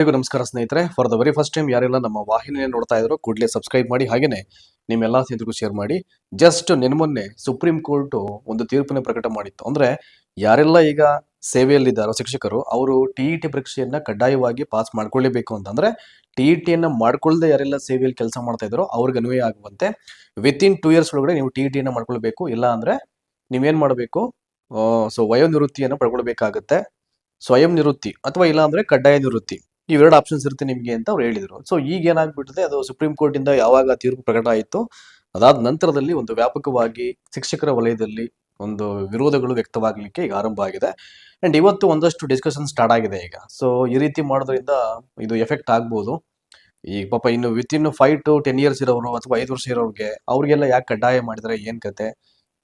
ಎಲ್ಲರಿಗೂ ನಮಸ್ಕಾರ ಸ್ನೇಹಿತರೆ. For the very first time ಯಾರೆಲ್ಲ ನಮ್ಮ ವಾಹಿನಿಯನ್ನು ನೋಡ್ತಾ ಇದ್ರು ಕೂಡಲೇ ಸಬ್ಸ್ಕ್ರೈಬ್ ಮಾಡಿ. ಹಾಗೇನೆ ನಿಮ್ಮೆಲ್ಲ ಸ್ನೇಹಿತರಿಗೂ ಶೇರ್ ಮಾಡಿ. ಜಸ್ಟ್ ಮೊನ್ನೆ ಸುಪ್ರೀಂ ಕೋರ್ಟ್ ಒಂದು ತೀರ್ಪನ್ನು ಪ್ರಕಟ ಮಾಡಿತ್ತು. ಅಂದ್ರೆ ಯಾರೆಲ್ಲ ಈಗ ಸೇವೆಯಲ್ಲಿದ್ದಾರೋ ಶಿಕ್ಷಕರು, ಅವರು ಟಿ ಇ ಟಿ ಪರೀಕ್ಷೆಯನ್ನ ಕಡ್ಡಾಯವಾಗಿ ಪಾಸ್ ಮಾಡ್ಕೊಳ್ಳೇಬೇಕು ಅಂತಂದ್ರೆ ಟಿ ಇ ಮಾಡ್ಕೊಳ್ಳದೇ ಮಾಡ್ಕೊಳ್ಳದೆ ಯಾರೆಲ್ಲ ಸೇವೆಯಲ್ಲಿ ಕೆಲಸ ಮಾಡ್ತಾ ಇದ್ದಾರೋ ಅವ್ರಿಗೆ ಅನ್ವಯ ಆಗುವಂತೆ ವಿತ್ ಇನ್ ಟೂ ಇಯರ್ಸ್ ಒಳಗಡೆ ನೀವು ಟಿ ಇ ಟಿಯನ್ನು ಮಾಡ್ಕೊಳ್ಬೇಕು. ಇಲ್ಲ ಅಂದ್ರೆ ನೀವೇನ್ ಮಾಡಬೇಕು? ಸೊ ವಯೋನಿವೃತ್ತಿಯನ್ನು ಪಡ್ಕೊಳ್ಬೇಕಾಗತ್ತೆ. ಸ್ವಯಂ ನಿವೃತ್ತಿ ಅಥವಾ ಇಲ್ಲ ಅಂದ್ರೆ ಕಡ್ಡಾಯ ನಿವೃತ್ತಿ. ಇವೆರಡು ಆಪ್ಷನ್ಸ್ ಇರುತ್ತೆ ನಿಮಗೆ ಅಂತ ಅವ್ರು ಹೇಳಿದರು. ಸೊ ಈಗ ಏನಾಗ್ಬಿಟ್ಟಿದೆ, ಅದು ಸುಪ್ರೀಂ ಕೋರ್ಟಿಂದ ಯಾವಾಗ ತೀರ್ಪು ಪ್ರಕಟ ಆಯಿತು, ಅದಾದ ನಂತರದಲ್ಲಿ ಒಂದು ವ್ಯಾಪಕವಾಗಿ ಶಿಕ್ಷಕರ ವಲಯದಲ್ಲಿ ಒಂದು ವಿರೋಧಗಳು ವ್ಯಕ್ತವಾಗಲಿಕ್ಕೆ ಈಗ ಆರಂಭ ಆಗಿದೆ. ಅಂಡ್ ಇವತ್ತು ಒಂದಷ್ಟು ಡಿಸ್ಕಷನ್ ಸ್ಟಾರ್ಟ್ ಆಗಿದೆ ಈಗ. ಸೊ ಈ ರೀತಿ ಮಾಡೋದ್ರಿಂದ ಇದು ಎಫೆಕ್ಟ್ ಆಗ್ಬೋದು. ಈಗ ಪಾಪ ಇನ್ನು with in five to ten years ಇರೋರು ಅಥವಾ ಐದು ವರ್ಷ ಇರೋರಿಗೆ ಅವ್ರಿಗೆಲ್ಲ ಯಾಕೆ ಕಡ್ಡಾಯ ಮಾಡಿದರೆ, ಏನ್ ಕತೆ?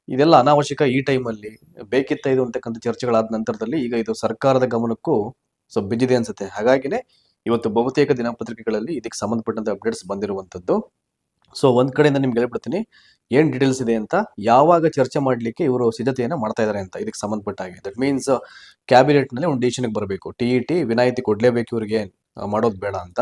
ಇದೆಲ್ಲ ಅನಾವಶ್ಯಕ ಈ ಟೈಮಲ್ಲಿ ಬೇಕಿತ್ತ ಇದು ಅಂತಕ್ಕಂಥ ಚರ್ಚೆಗಳಾದ ನಂತರದಲ್ಲಿ ಈಗ ಇದು ಸರ್ಕಾರದ ಗಮನಕ್ಕೂ ಸೊ ಬಿದ್ದಿದೆ ಅನ್ಸುತ್ತೆ. ಹಾಗಾಗಿನೇ ಇವತ್ತು ಬಹುತೇಕ ದಿನಪತ್ರಿಕೆಗಳಲ್ಲಿ ಇದಕ್ಕೆ ಸಂಬಂಧಪಟ್ಟಂತ ಅಪ್ಡೇಟ್ಸ್ ಬಂದಿರುವಂತದ್ದು ಸೊ ಒಂದ್ ಕಡೆಯಿಂದ ನಿಮ್ಗೆ ಹೇಳ್ಬಿಡ್ತೀನಿ. ಏನ್ ಡೀಟೇಲ್ಸ್ ಇದೆ ಅಂತ? ಯಾವಾಗ ಚರ್ಚೆ ಮಾಡ್ಲಿಕ್ಕೆ ಇವರು ಸಿದ್ಧತೆಯನ್ನ ಮಾಡ್ತಾ ಇದಾರೆ ಅಂತ ಇದಕ್ಕೆ ಸಂಬಂಧಪಟ್ಟ ಹಾಗೆ. ದಟ್ ಮೀನ್ಸ್ ಕ್ಯಾಬಿನೆಟ್ನಲ್ಲಿ ಒಂದು ಡಿಸಿಷನ್ ಬರಬೇಕು. ಟಿ ಇ ಟಿ ವಿನಾಯಿತಿ ಕೊಡ್ಲೇಬೇಕು ಇವರಿಗೆ. ಮಾಡೋದು ಬೇಡ ಅಂತ.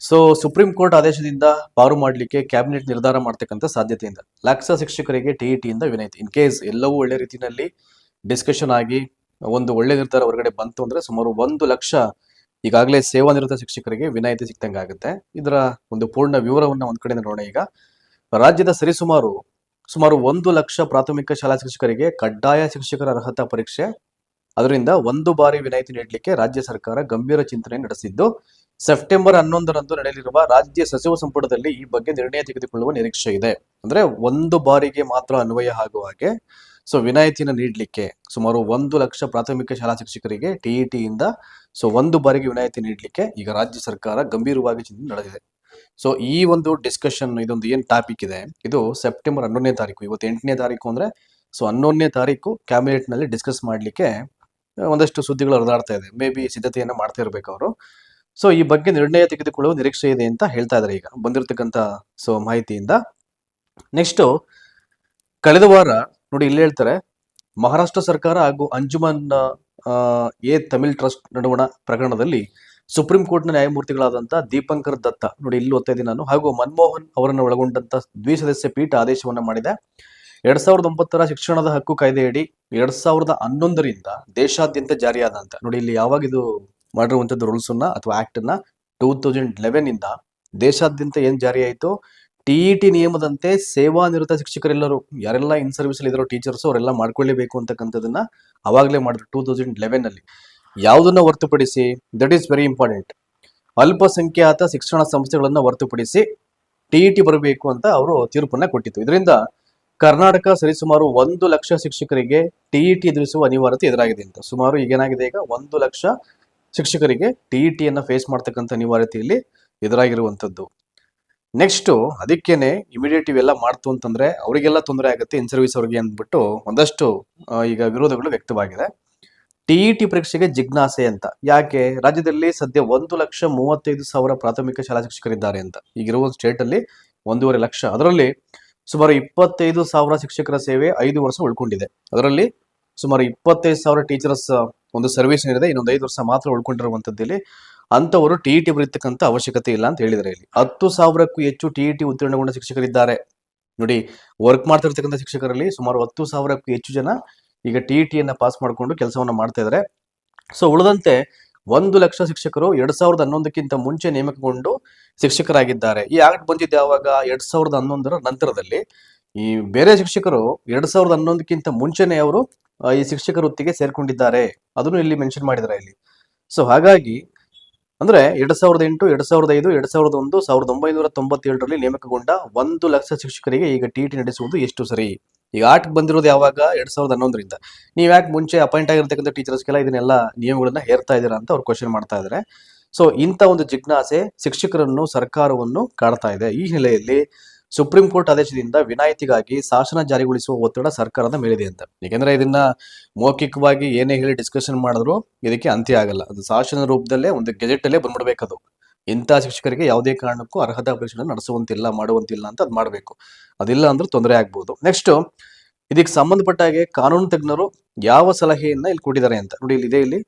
ಸೊ ಸುಪ್ರೀಂ ಕೋರ್ಟ್ ಆದೇಶದಿಂದ ಪಾರು ಮಾಡಲಿಕ್ಕೆ ಕ್ಯಾಬಿನೆಟ್ ನಿರ್ಧಾರ ಮಾಡ್ತಕ್ಕಂಥ ಸಾಧ್ಯತೆಯಿಂದ. ಲಕ್ಷ ಶಿಕ್ಷಕರಿಗೆ ಟಿ ಇ ಟಿಯಿಂದ ವಿನಾಯಿತಿ. ಇನ್ ಕೇಸ್ ಎಲ್ಲವೂ ಒಳ್ಳೆ ರೀತಿಯಲ್ಲಿ ಡಿಸ್ಕಷನ್ ಆಗಿ ಒಂದು ಒಳ್ಳೆ ನಿರ್ಧಾರ ಹೊರಗಡೆ ಬಂತು ಅಂದ್ರೆ ಸುಮಾರು ಒಂದು ಲಕ್ಷ ಈಗಾಗಲೇ ಸೇವಾನಿರತ ಶಿಕ್ಷಕರಿಗೆ ವಿನಾಯಿತಿ ಸಿಕ್ತಂಗೆ ಇದರ ಒಂದು ಪೂರ್ಣ ವಿವರವನ್ನ ಒಂದ್ ಕಡೆ ನೋಡೋಣ ಈಗ. ರಾಜ್ಯದ ಸರಿಸುಮಾರು, ಸುಮಾರು ಒಂದು ಲಕ್ಷ ಪ್ರಾಥಮಿಕ ಶಾಲಾ ಶಿಕ್ಷಕರಿಗೆ ಕಡ್ಡಾಯ ಶಿಕ್ಷಕರ ಅರ್ಹತಾ ಪರೀಕ್ಷೆ. ಅದರಿಂದ ಒಂದು ಬಾರಿ ವಿನಾಯಿತಿ ನೀಡಲಿಕ್ಕೆ ರಾಜ್ಯ ಸರ್ಕಾರ ಗಂಭೀರ ಚಿಂತನೆ ನಡೆಸಿದ್ದು, ಸೆಪ್ಟೆಂಬರ್ ಹನ್ನೊಂದರಂದು ನಡೆಯಲಿರುವ ರಾಜ್ಯ ಸಚಿವ ಸಂಪುಟದಲ್ಲಿ ಈ ಬಗ್ಗೆ ನಿರ್ಣಯ ತೆಗೆದುಕೊಳ್ಳುವ ನಿರೀಕ್ಷೆ ಇದೆ. ಅಂದ್ರೆ ಒಂದು ಬಾರಿಗೆ ಮಾತ್ರ ಅನ್ವಯ ಆಗುವ ಹಾಗೆ ಸೊ ವಿನಾಯಿತಿನ ನೀಡಲಿಕ್ಕೆ ಸುಮಾರು ಒಂದು ಲಕ್ಷ ಪ್ರಾಥಮಿಕ ಶಾಲಾ ಶಿಕ್ಷಕರಿಗೆ ಟಿಇಟಿ ಇಂದ ಸೊ ಒಂದು ಬಾರಿಗೆ ವಿನಾಯಿತಿ ನೀಡಲಿಕ್ಕೆ ಈಗ ರಾಜ್ಯ ಸರ್ಕಾರ ಗಂಭೀರವಾಗಿ ಚಿಂತನೆ ನಡೆದಿದೆ. ಸೊ ಈ ಒಂದು ಡಿಸ್ಕಷನ್ ಇದೊಂದು ಏನು ಟಾಪಿಕ್ ಇದೆ, ಇದು ಸೆಪ್ಟೆಂಬರ್ ಹನ್ನೊಂದನೇ ತಾರೀಕು. ಇವತ್ತು ಎಂಟನೇ ತಾರೀಕು ಅಂದ್ರೆ ಸೊ ಹನ್ನೊಂದನೇ ತಾರೀಕು ಕ್ಯಾಬಿನೆಟ್ನಲ್ಲಿ ಡಿಸ್ಕಸ್ ಮಾಡಲಿಕ್ಕೆ ಒಂದಷ್ಟು ಸುದ್ದಿಗಳು ಹರಿದಾಡ್ತಾ ಇದೆ. ಮೇ ಬಿ ಸಿದ್ಧತೆಯನ್ನು ಮಾಡ್ತಾ ಇರಬೇಕು ಅವರು. ಸೊ ಈ ಬಗ್ಗೆ ನಿರ್ಣಯ ತೆಗೆದುಕೊಳ್ಳುವ ನಿರೀಕ್ಷೆ ಇದೆ ಅಂತ ಹೇಳ್ತಾ ಇದ್ದಾರೆ ಈಗ ಬಂದಿರತಕ್ಕಂತ ಸೊ ಮಾಹಿತಿಯಿಂದ. ನೆಕ್ಸ್ಟ್ ಕಳೆದ ವಾರ ನೋಡಿ, ಇಲ್ಲಿ ಹೇಳ್ತಾರೆ, ಮಹಾರಾಷ್ಟ್ರ ಸರ್ಕಾರ ಹಾಗೂ ಅಂಜುಮನ್ ಎ ತಮಿಳ್ ಟ್ರಸ್ಟ್ ನಡುವಣ ಪ್ರಕರಣದಲ್ಲಿ ಸುಪ್ರೀಂ ಕೋರ್ಟ್ನ ನ್ಯಾಯಮೂರ್ತಿಗಳಾದಂತಹ ದೀಪಂಕರ್ ದತ್ತ, ನೋಡಿ, ಇಲ್ಲಿ ಓದ್ತಾ ಇದ್ದೀನಿ ನಾನು, ಹಾಗೂ ಮನಮೋಹನ್ ಅವರನ್ನು ಒಳಗೊಂಡಂತ ದ್ವಿಸದಸ್ಯ ಪೀಠ ಆದೇಶವನ್ನ ಮಾಡಿದೆ. ಎರಡ್ ಸಾವಿರದ ಒಂಬತ್ತರ ಶಿಕ್ಷಣದ ಹಕ್ಕು ಕಾಯ್ದೆಯಡಿ ಎರಡ್ ಸಾವಿರದ ಹನ್ನೊಂದರಿಂದ ದೇಶಾದ್ಯಂತ ಜಾರಿಯಾದಂತ, ನೋಡಿ, ಇಲ್ಲಿ ಯಾವಾಗ ಇದು ಮಾಡಿರುವಂತದ್ದು ರೂಲ್ಸ್ ಅನ್ನ ಅಥವಾ ಆಕ್ಟ್ ಅನ್ನ ಟೂ ತೌಸಂಡ್ ಲೆವೆನ್ ಇಂದ ದೇಶಾದ್ಯಂತ ಏನ್ ಜಾರಿ ಟಿಇಟಿ ನಿಯಮದಂತೆ ಸೇವಾನಿರತ ಶಿಕ್ಷಕರೆಲ್ಲರೂ, ಯಾರೆಲ್ಲ ಇನ್ ಸರ್ವಿಸ್ ಅಲ್ಲಿ ಇರೋ ಟೀಚರ್ಸ್ ಅವರೆಲ್ಲ ಮಾಡ್ಕೊಳ್ಳೇಬೇಕು ಅಂತಕ್ಕಂಥದ್ದನ್ನ ಅವಾಗಲೇ ಮಾಡಿದ್ರು ಟೂ ತೌಸಂಡ್ ಲೆವೆನ್ ಅಲ್ಲಿ. ಯಾವುದನ್ನ ಹೊರತುಪಡಿಸಿ? ದಟ್ ಈಸ್ ವೆರಿ ಇಂಪಾರ್ಟೆಂಟ್ ಅಲ್ಪಸಂಖ್ಯಾತ ಶಿಕ್ಷಣ ಸಂಸ್ಥೆಗಳನ್ನ ಹೊರತುಪಡಿಸಿ ಟಿಇಟಿ ಬರಬೇಕು ಅಂತ ಅವರು ತೀರ್ಪನ್ನ ಕೊಟ್ಟಿತ್ತು. ಇದರಿಂದ ಕರ್ನಾಟಕ ಸರಿಸುಮಾರು ಒಂದು ಲಕ್ಷ ಶಿಕ್ಷಕರಿಗೆ ಟಿಇಟಿ ಎದುರಿಸುವ ಅನಿವಾರ್ಯತೆ ಎದುರಾಗಿದೆ ಅಂತ. ಸುಮಾರು ಈಗೇನಾಗಿದೆ ಈಗ? ಒಂದು ಲಕ್ಷ ಶಿಕ್ಷಕರಿಗೆ ಟಿಇಟಿಯನ್ನ ಫೇಸ್ ಮಾಡ್ತಕ್ಕಂಥ ಅನಿವಾರ್ಯತೆಯಲ್ಲಿ ಎದುರಾಗಿರುವಂತದ್ದು ನೆಕ್ಸ್ಟ್ ಅದಕ್ಕೇನೆ ಇಮಿಡಿಯೇಟ್ ಇವೆಲ್ಲ ಮಾಡ್ತು ಅಂತಂದ್ರೆ ಅವರಿಗೆಲ್ಲ ತೊಂದರೆ ಆಗುತ್ತೆ ಇನ್ ಸರ್ವಿಸ್ ಅವ್ರಿಗೆ ಅಂದ್ಬಿಟ್ಟು ಒಂದಷ್ಟು ಈಗ ವಿರೋಧಗಳು ವ್ಯಕ್ತವಾಗಿದೆ. ಟಿಇಟಿ ಪರೀಕ್ಷೆಗೆ ಜಿಜ್ಞಾಸೆ ಅಂತ. ಯಾಕೆ? ರಾಜ್ಯದಲ್ಲಿ ಸದ್ಯ ಒಂದು ಲಕ್ಷ ಮೂವತ್ತೈದು ಸಾವಿರ ಪ್ರಾಥಮಿಕ ಶಾಲಾ ಶಿಕ್ಷಕರಿದ್ದಾರೆ ಅಂತ. ಈಗಿರುವ ಸ್ಟೇಟ್ ಅಲ್ಲಿ ಒಂದೂವರೆ ಲಕ್ಷ. ಅದರಲ್ಲಿ ಸುಮಾರು ಇಪ್ಪತ್ತೈದು ಸಾವಿರ ಶಿಕ್ಷಕರ ಸೇವೆ ಐದು ವರ್ಷ ಉಳ್ಕೊಂಡಿದೆ. ಅದರಲ್ಲಿ ಸುಮಾರು ಇಪ್ಪತ್ತೈದು ಸಾವಿರ ಟೀಚರ್ಸ್ ಒಂದು ಸರ್ವಿಸ್ ಏನಿದೆ, ಇನ್ನೊಂದು ಐದು ವರ್ಷ ಮಾತ್ರ ಉಳ್ಕೊಂಡಿರುವಂತದ್ದಲ್ಲಿ ಅಂತವರು ಟಿ ಟಿ ಬರೀತಕ್ಕಂಥ ಅವಶ್ಯಕತೆ ಇಲ್ಲ ಅಂತ ಹೇಳಿದ್ದಾರೆ ಇಲ್ಲಿ. ಹತ್ತು ಸಾವಿರಕ್ಕೂ ಹೆಚ್ಚು ಟಿ ಟಿ ಉತ್ತೀರ್ಣಗೊಂಡ ಶಿಕ್ಷಕರಿದ್ದಾರೆ. ನೋಡಿ ವರ್ಕ್ ಮಾಡ್ತಿರ್ತಕ್ಕಂಥ ಶಿಕ್ಷಕರಲ್ಲಿ ಸುಮಾರು ಹತ್ತು ಸಾವಿರಕ್ಕೂ ಹೆಚ್ಚು ಜನ ಈಗ ಟಿ ಟಿಯನ್ನ ಪಾಸ್ ಮಾಡಿಕೊಂಡು ಕೆಲಸವನ್ನ ಮಾಡ್ತಾ ಇದ್ದಾರೆ. ಸೊ ಉಳಿದಂತೆ ಒಂದು ಲಕ್ಷ ಶಿಕ್ಷಕರು ಎರಡ್ ಸಾವಿರದ ಹನ್ನೊಂದಕ್ಕಿಂತ ಮುಂಚೆ ನೇಮಕಗೊಂಡು ಶಿಕ್ಷಕರಾಗಿದ್ದಾರೆ. ಈ ಆಕ್ಟ್ ಬಂದಿದ್ದೆ ಯಾವಾಗ? ಎರಡ್ ಸಾವಿರದ ಹನ್ನೊಂದರ ನಂತರದಲ್ಲಿ. ಈ ಬೇರೆ ಶಿಕ್ಷಕರು ಎರಡ್ ಸಾವಿರದ ಹನ್ನೊಂದಕ್ಕಿಂತ ಮುಂಚೆನೆ ಅವರು ಈ ಶಿಕ್ಷಕ ವೃತ್ತಿಗೆ ಸೇರ್ಕೊಂಡಿದ್ದಾರೆ. ಅದನ್ನು ಇಲ್ಲಿ ಮೆನ್ಷನ್ ಮಾಡಿದ್ದಾರೆ ಇಲ್ಲಿ. ಸೊ ಹಾಗಾಗಿ ಅಂದ್ರೆ ಎರಡ್ ಸಾವಿರದ ಎಂಟು, ಎರಡ್ ಸಾವಿರದ ಐದು, ಎರಡ್ ಸಾವಿರದ ಒಂದು, ಸಾವಿರದ ಒಂಬೈನೂರ ತೊಂಬತ್ತೇಳರಲ್ಲಿ ನೇಮಕಗೊಂಡ ಒಂದು ಲಕ್ಷ ಶಿಕ್ಷಕರಿಗೆ ಈಗ ಟಿ ಟಿ ನಡೆಸುವುದು ಎಷ್ಟು ಸರಿ? ಈಗ ಆಟಕ್ಕೆ ಬಂದಿರೋದು ಯಾವಾಗ? ಎರಡ್ ಸಾವಿರದ ಹನ್ನೊಂದರಿಂದ. ನೀವು ಯಾಕೆ ಮುಂಚೆ ಅಪಾಯಿಂಟ್ ಆಗಿರ್ತಕ್ಕಂಥ ಟೀಚರ್ಸ್ಗೆಲ್ಲ ಇದನ್ನೆಲ್ಲ ನಿಯಮಗಳನ್ನ ಹೇರ್ತಾ ಇದ್ದೀರಾ ಅಂತ ಅವ್ರು ಕ್ವಶನ್ ಮಾಡ್ತಾ ಇದ್ದಾರೆ ಸೊ ಇಂಥ ಒಂದು ಜಿಜ್ಞಾಸೆ ಶಿಕ್ಷಕರನ್ನು, ಸರ್ಕಾರವನ್ನು ಕಾಡ್ತಾ ಇದೆ. ಈ ಹಿನ್ನೆಲೆಯಲ್ಲಿ ಸುಪ್ರೀಂ ಕೋರ್ಟ್ ಆದೇಶದಿಂದ ವಿನಾಯಿತಿಗಾಗಿ ಶಾಸನ ಜಾರಿಗೊಳಿಸುವ ಒತ್ತಡ ಸರ್ಕಾರದ ಮೇಲಿದೆ ಅಂತ. ಏಕೆಂದ್ರೆ ಇದನ್ನ ಮೌಖಿಕವಾಗಿ ಏನೇ ಹೇಳಿ ಡಿಸ್ಕಷನ್ ಮಾಡಿದ್ರು ಇದಕ್ಕೆ ಅಂತ್ಯ ಆಗಲ್ಲ. ಅದು ಶಾಸನ ರೂಪದಲ್ಲೇ ಒಂದು ಗೆಜೆಟ್ ಅಲ್ಲೇ ಬಂದ್ಬಿಡ್ಬೇಕದು. ಇಂಥ ಶಿಕ್ಷಕರಿಗೆ ಯಾವುದೇ ಕಾರಣಕ್ಕೂ ಅರ್ಹತಾ ಪರೀಕ್ಷೆ ನಡೆಸುವಂತಿಲ್ಲ, ಮಾಡುವಂತಿಲ್ಲ ಅಂತ ಅದು ಮಾಡಬೇಕು. ಅದಿಲ್ಲ ಅಂದ್ರೆ ತೊಂದರೆ ಆಗ್ಬಹುದು ನೆಕ್ಸ್ಟ್ ಇದಕ್ಕೆ ಸಂಬಂಧಪಟ್ಟ ಹಾಗೆ ಕಾನೂನು ತಜ್ಞರು ಯಾವ ಸಲಹೆಯನ್ನ ಇಲ್ಲಿ ಕೊಟ್ಟಿದ್ದಾರೆ ಅಂತ. ನೋಡಿ, ಇಲ್ಲಿ ಇದೆ ಇಲ್ಲಿ.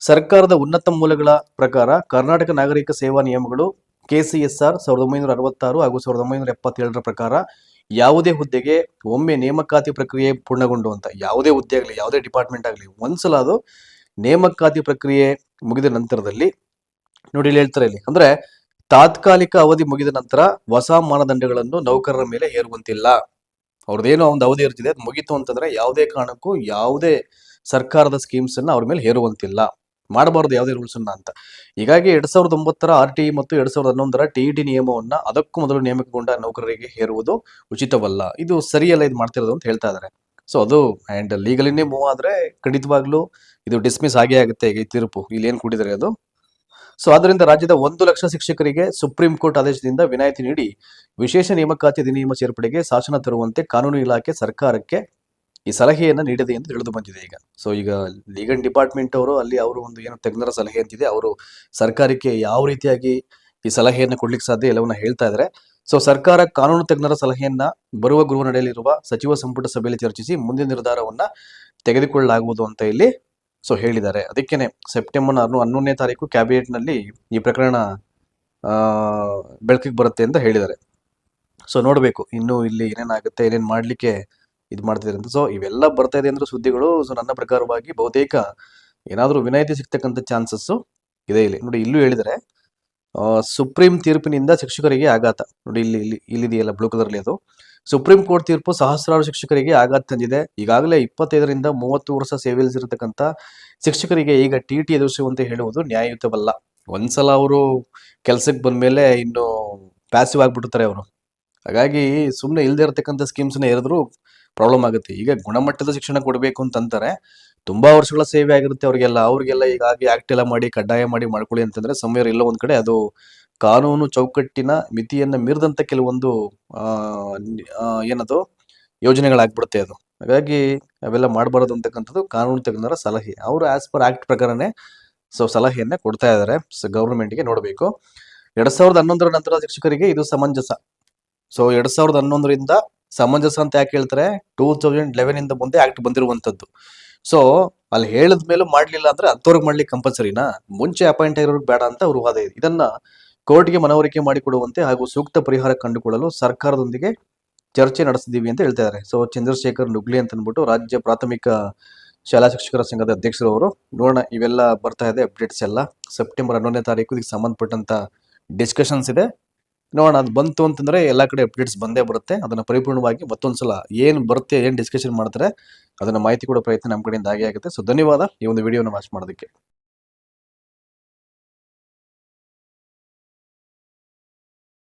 ಸರ್ಕಾರದ ಉನ್ನತ ಮೂಲಗಳ ಪ್ರಕಾರ ಕರ್ನಾಟಕ ನಾಗರಿಕ ಸೇವಾ ನಿಯಮಗಳು ಕೆಸಿಎಸ್ಆರ್ ಸಾವಿರದ ಒಂಬೈನೂರ ಅರವತ್ತಾರು ಹಾಗೂ ಸಾವಿರದ ಒಂಬೈನೂರ ಎಪ್ಪತ್ತೇಳರ ಪ್ರಕಾರ ಯಾವುದೇ ಹುದ್ದೆಗೆ ಒಮ್ಮೆ ನೇಮಕಾತಿ ಪ್ರಕ್ರಿಯೆ ಪೂರ್ಣಗೊಂಡು ಅಂತ ಯಾವುದೇ ಹುದ್ದೆ ಆಗಲಿ, ಯಾವುದೇ ಡಿಪಾರ್ಟ್ಮೆಂಟ್ ಆಗಲಿ, ಒಂದ್ಸಲ ಅದು ನೇಮಕಾತಿ ಪ್ರಕ್ರಿಯೆ ಮುಗಿದ ನಂತರದಲ್ಲಿ, ನೋಡಿ ಇಲ್ಲಿ ಹೇಳ್ತಾರೆ ಇಲ್ಲಿ, ಅಂದ್ರೆ ತಾತ್ಕಾಲಿಕ ಅವಧಿ ಮುಗಿದ ನಂತರ ಹೊಸ ಮಾನದಂಡಗಳನ್ನು ನೌಕರರ ಮೇಲೆ ಹೇರುವಂತಿಲ್ಲ. ಅವ್ರದ್ದೇನೋ ಒಂದು ಅವಧಿ ಇರ್ತಿದೆ, ಅದು ಮುಗಿತು ಅಂತಂದ್ರೆ ಯಾವುದೇ ಕಾರಣಕ್ಕೂ ಯಾವುದೇ ಸರ್ಕಾರದ ಸ್ಕೀಮ್ಸ್ ಅನ್ನ ಅವ್ರ ಮೇಲೆ ಹೇರುವಂತಿಲ್ಲ. ಮಾಡಬಾರದು ಯಾವುದೇ ರೂಲ್ಸ್ ಅನ್ನ ಅಂತ. ಹೀಗಾಗಿ ಎರಡ್ ಸಾವಿರದ ಒಂಬತ್ತರ ಆರ್ ಟಿ ಮತ್ತು ಎರಡ್ ಸಾವಿರದ ಹನ್ನೊಂದರ ಟಿ ಟಿ ನಿಯಮವನ್ನ ಅದಕ್ಕೂ ಮೊದಲು ನೇಮಕಗೊಂಡ ನೌಕರರಿಗೆ ಹೇರುವುದು ಉಚಿತವಲ್ಲ. ಇದು ಸರಿಯಲ್ಲ ಇದು ಮಾಡ್ತಿರೋದು ಅಂತ ಹೇಳ್ತಾ ಇದ್ದಾರೆ ಸೊ ಅದು ಅಂಡ್ ಲೀಗಲಿನೇ ಮೂವ್ ಆದ್ರೆ ಖಂಡಿತವಾಗ್ಲೂ ಇದು ಡಿಸ್ಮಿಸ್ ಆಗೇ ಆಗುತ್ತೆ. ಈ ತೀರ್ಪು. ಇಲ್ಲಿ ಏನು ಕೊಟ್ಟಿದ್ದಾರೆ ಅದು? ಸೊ ಆದ್ದರಿಂದ ರಾಜ್ಯದ ಒಂದು ಲಕ್ಷ ಶಿಕ್ಷಕರಿಗೆ ಸುಪ್ರೀಂ ಕೋರ್ಟ್ ಆದೇಶದಿಂದ ವಿನಾಯಿತಿ ನೀಡಿ ವಿಶೇಷ ನೇಮಕಾತಿ ಅಧಿನಿಯಮ ಸೇರ್ಪಡೆಗೆ ಶಾಸನ ತರುವಂತೆ ಕಾನೂನು ಇಲಾಖೆ ಸರ್ಕಾರಕ್ಕೆ ಈ ಸಲಹೆಯನ್ನು ನೀಡಿದೆ ಎಂದು ತಿಳಿದು ಬಂದಿದೆ ಈಗ. ಸೊ ಈಗ ಲೀಗಲ್ ಡಿಪಾರ್ಟ್ಮೆಂಟ್ ಅವರು ಅಲ್ಲಿ ಅವರು ಒಂದು ಏನು ತಜ್ಞರ ಸಲಹೆ ಅಂತಿದೆ. ಅವರು ಸರ್ಕಾರಕ್ಕೆ ಯಾವ ರೀತಿಯಾಗಿ ಈ ಸಲಹೆಯನ್ನು ಕೊಡ್ಲಿಕ್ಕೆ ಸಾಧ್ಯ ಎಲ್ಲವನ್ನ ಹೇಳ್ತಾ ಇದ್ದಾರೆ. ಸೊ ಸರ್ಕಾರ ಕಾನೂನು ತಜ್ಞರ ಸಲಹೆಯನ್ನ ಬರುವ ಗೃಹ ನಡೆಯಲಿರುವ ಸಚಿವ ಸಂಪುಟ ಸಭೆಯಲ್ಲಿ ಚರ್ಚಿಸಿ ಮುಂದಿನ ನಿರ್ಧಾರವನ್ನ ತೆಗೆದುಕೊಳ್ಳಲಾಗುವುದು ಅಂತ ಇಲ್ಲಿ ಸೊ ಹೇಳಿದ್ದಾರೆ. ಅದಕ್ಕೇನೆ ಸೆಪ್ಟೆಂಬರ್ ಹನ್ನೊ ಹನ್ನೊಂದನೇ ತಾರೀಕು ಕ್ಯಾಬಿನೆಟ್ನಲ್ಲಿ ಈ ಪ್ರಕರಣ ಬೆಳಕಿಗೆ ಬರುತ್ತೆ ಅಂತ ಹೇಳಿದ್ದಾರೆ. ಸೊ ನೋಡಬೇಕು. ಇನ್ನು ಇಲ್ಲಿ ಏನೇನಾಗುತ್ತೆ, ಏನೇನು ಮಾಡ್ಲಿಕ್ಕೆ ಇದು ಮಾಡ್ತಿದ್ದಾರೆ ಅಂತ. ಸೊ ಇವೆಲ್ಲ ಬರ್ತಾ ಇದೆ ಅಂದ್ರೆ ಸುದ್ದಿಗಳು ಸೊ ನನ್ನ ಪ್ರಕಾರವಾಗಿ ಬಹುತೇಕ ಏನಾದರೂ ವಿನಾಯಿತಿ ಸಿಗ್ತಕ್ಕಂಥ ಚಾನ್ಸಸ್ ಇದೆ ಇಲ್ಲಿ. ನೋಡಿ, ಇಲ್ಲೂ ಹೇಳಿದರೆ ಸುಪ್ರೀಂ ತೀರ್ಪಿನಿಂದ ಶಿಕ್ಷಕರಿಗೆ ಆಘಾತ. ನೋಡಿ, ಇಲ್ಲಿ ಇಲ್ಲಿ, ಇಲ್ಲಿದೆಯಲ್ಲ ಬ್ಲೂ ಕಲರ್ಲಿ ಅದು. ಸುಪ್ರೀಂ ಕೋರ್ಟ್ ತೀರ್ಪು ಸಹಸ್ರಾರು ಶಿಕ್ಷಕರಿಗೆ ಆಘಾತ ತಂದಿದೆ. ಈಗಾಗಲೇ ಇಪ್ಪತ್ತೈದರಿಂದ ಮೂವತ್ತು ವರ್ಷ ಸೇವೆಯಲ್ಲಿರತಕ್ಕಂಥ ಶಿಕ್ಷಕರಿಗೆ ಈಗ ಟಿ ಟಿ ಎದುರಿಸುವಂತೆ ಹೇಳುವುದು ನ್ಯಾಯಯುತವಲ್ಲ. ಒಂದ್ಸಲ ಅವರು ಕೆಲ್ಸಕ್ಕೆ ಬಂದ್ಮೇಲೆ ಇನ್ನು ಪ್ಯಾಸಿವ್ ಆಗಿಬಿಡ್ತಾರೆ ಅವರು. ಹಾಗಾಗಿ ಸುಮ್ಮನೆ ಇಲ್ಲದೆ ಇರತಕ್ಕಂಥ ಸ್ಕೀಮ್ಸ್ನ ಏರಿದ್ರು ಪ್ರಾಬ್ಲಮ್ ಆಗುತ್ತೆ. ಈಗ ಗುಣಮಟ್ಟದ ಶಿಕ್ಷಣ ಕೊಡಬೇಕು ಅಂತಂತಾರೆ ತುಂಬಾ ವರ್ಷಗಳ ಸೇವೆ ಆಗಿರುತ್ತೆ ಅವ್ರಿಗೆಲ್ಲ. ಅವ್ರಿಗೆಲ್ಲ ಈಗಾಗಿ ಆಕ್ಟ್ ಎಲ್ಲ ಮಾಡಿ, ಕಡ್ಡಾಯ ಮಾಡಿ ಮಾಡ್ಕೊಳ್ಳಿ ಅಂತಂದ್ರೆ ಸಮಯ ಎಲ್ಲ ಒಂದ್ ಕಡೆ ಅದು ಕಾನೂನು ಚೌಕಟ್ಟಿನ ಮಿತಿಯನ್ನ ಮೀರಿದಂತ ಕೆಲವೊಂದು ಏನದು ಯೋಜನೆಗಳಾಗ್ಬಿಡುತ್ತೆ ಅದು. ಹಾಗಾಗಿ ಅವೆಲ್ಲ ಮಾಡಬಾರದು ಅಂತಕ್ಕಂಥದ್ದು ಕಾನೂನು ತಜ್ಞರ ಸಲಹೆ. ಅವರು ಆಸ್ ಪರ್ ಆಕ್ಟ್ ಪ್ರಕಾರನೇ ಸೊ ಸಲಹೆಯನ್ನ ಕೊಡ್ತಾ ಇದ್ದಾರೆ ಗೌರ್ಮೆಂಟ್ಗೆ ನೋಡಬೇಕು. ಎರಡ್ ಸಾವಿರದ ಹನ್ನೊಂದರ ನಂತರ ಶಿಕ್ಷಕರಿಗೆ ಇದು ಸಮಂಜಸ. ಸೊ ಎರಡ್ ಸಾವಿರದ ಹನ್ನೊಂದರಿಂದ ಸಮಂಜಸ ಅಂತ ಯಾಕೆ ಹೇಳ್ತಾರೆ? ಟೂ ತೌಸಂಡ್ ಲೆವೆನ್ ಇಂದ ಮುಂದೆ ಆಕ್ಟ್ ಬಂದಿರುವಂತದ್ದು ಸೊ ಅಲ್ಲಿ ಹೇಳಿದ ಮೇಲೂ ಮಾಡ್ಲಿಲ್ಲ ಅಂದ್ರೆ ಅಂಥವ್ರಿಗೆ ಮಾಡ್ಲಿಕ್ಕೆ ಕಂಪಲ್ಸರಿನ ಮುಂಚೆ ಅಪಾಯಿಂಟ್ ಆಗಿರೋರ್ಗೆ ಬೇಡ ಅಂತ ಅವರು ವಾದ ಇದೆ. ಇದನ್ನ ಕೋರ್ಟ್ಗೆ ಮನವರಿಕೆ ಮಾಡಿಕೊಡುವಂತೆ ಹಾಗೂ ಸೂಕ್ತ ಪರಿಹಾರ ಕಂಡುಕೊಳ್ಳಲು ಸರ್ಕಾರದೊಂದಿಗೆ ಚರ್ಚೆ ನಡೆಸಿದೀವಿ ಅಂತ ಹೇಳ್ತಾ ಇದ್ದಾರೆ. ಸೊ ಚಂದ್ರಶೇಖರ್ ನುಗ್ಲಿ ಅಂತ ಅಂದ್ಬಿಟ್ಟು ರಾಜ್ಯ ಪ್ರಾಥಮಿಕ ಶಾಲಾ ಶಿಕ್ಷಕರ ಸಂಘದ ಅಧ್ಯಕ್ಷರು ಅವರು, ನೋಡೋಣ ಇವೆಲ್ಲ ಬರ್ತಾ ಇದೆ ಅಪ್ಡೇಟ್ಸ್ ಎಲ್ಲ. ಸೆಪ್ಟೆಂಬರ್ ಹನ್ನೊಂದನೇ ತಾರೀಕು ಇದಕ್ಕೆ ಸಂಬಂಧಪಟ್ಟಂತ ಡಿಸ್ಕಷನ್ಸ್ ಇದೆ. ನೋಡೋಣ, ಅದು ಬಂತು ಅಂತಂದರೆ ಎಲ್ಲ ಕಡೆ ಅಪ್ಡೇಟ್ಸ್ ಬಂದೇ ಬರುತ್ತೆ. ಅದನ್ನ ಪರಿಪೂರ್ಣವಾಗಿ ಮತ್ತೊಂದು ಸಲ ಏನು ಬರುತ್ತೆ, ಏನು ಡಿಸ್ಕಷನ್ ಮಾಡ್ತಾರೆ, ಅದನ್ನ ಮಾಹಿತಿ ಕೊಡೋ ಪ್ರಯತ್ನ ನಮ್ಮ ಕಡೆಯಿಂದ ಆಗೇ ಆಗುತ್ತೆ. ಸೊ ಧನ್ಯವಾದ ಈ ಒಂದು ವಿಡಿಯೋನ ವಾಚ್ ಮಾಡೋದಕ್ಕೆ.